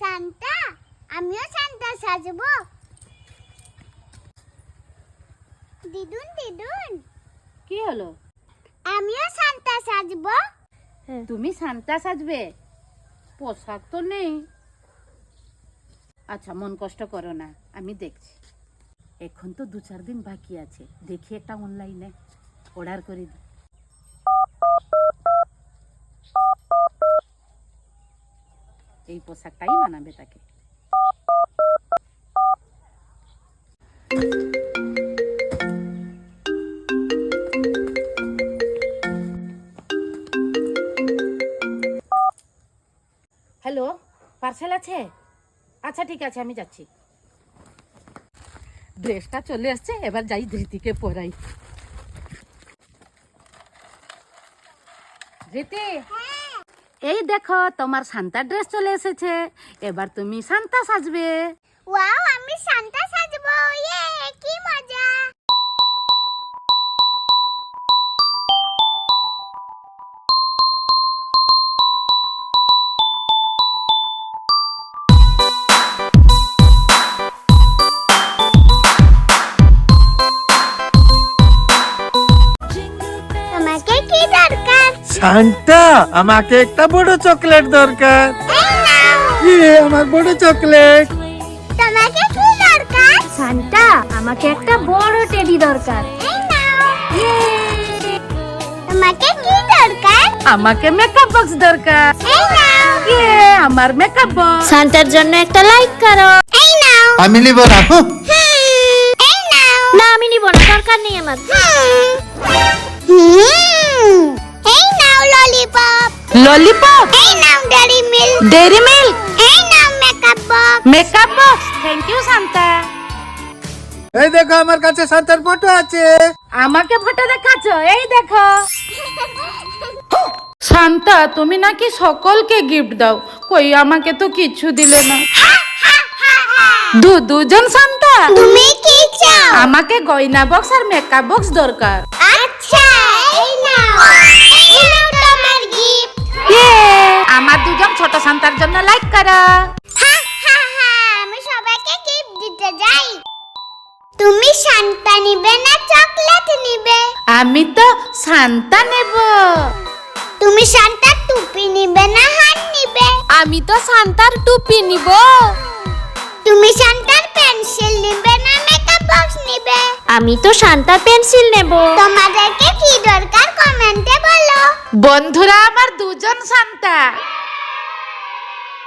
Santa আমিও Santa সাজবো। দিদুন দিদুন। কি হলো? আমিও সান্তা সাজবো। তুমি সান্তা সাজবে? পোশাক তো নেই। আচ্ছা মন কষ্ট করো না আমি দেখছি। এখন তো দু চার দিন বাকি আছে দেখি একটা অনলাইনে অর্ডার করে দিই। এই পোশাকটাই মানাবে তাকে হ্যালো পার্সেল আছে আচ্ছা ঠিক আছে আমি যাচ্ছি ড্রেসটা চলে আসছে এবার যাই ধৃতিকে পরাই। ধৃতি! এই দেখো, তোমার সান্তা ড্রেস চলে এসেছে। এবার তুমি সান্তা সাজবে। ওয়াও, আমি সান্তা সাজবো দরকার আমাকে একটা বড় চকলেট দরকার। ইয়ে আমার বড় চকলেট। তোমাকে কি দরকার? সান্তা আমাকে একটা বড় টেডি দরকার। তোমাকে কি দরকার? আমাকে মেকআপ বক্স দরকার। ইয়ে আমার মেকআপ বক্স সান্তার জন্য একটা লাইক করো। এই নাও। আমি নিব না এই নাও। না আমি নিব না দরকার নেই আমার। নাও ললিপপ এই নাও ডেরি মিল্ক ডেরি মিল্ক এই নাও makeup box makeup box thank you Santa এই দেখো আমার কাছে সান্তার ফটো আছে। আমাকে ফটো দেখাচ্ছ? এই দেখো। শান্তা তুমি নাকি সকলকে গিফট দাও। কই আমাকে তো কিছু দিলে না। দু দুজন শান্তা তুমি কি চাও? আমাকে গয়না বক্স আর মেকআপ বক্স দরকার। আচ্ছা এই নাও। শান্তার জন্য লাইক করো। আমি সবাইকে গিফট দিতে যাই। তুমি শান্তা নিবে না চকলেট নিবে? আমি তো শান্তা নেব। তুমি শান্তার টুপি নিবে না হার নিবে? আমি তো শান্তার টুপি নিব। তুমি শান্তার পেন্সিল নিবে না মেকআপ বক্স নিবে? আমি তো শান্তা পেন্সিল নেব। তোমাদেরকে কি দরকার? কমেন্টে বলো। বন্ধুরা আমার দুজন শান্তা।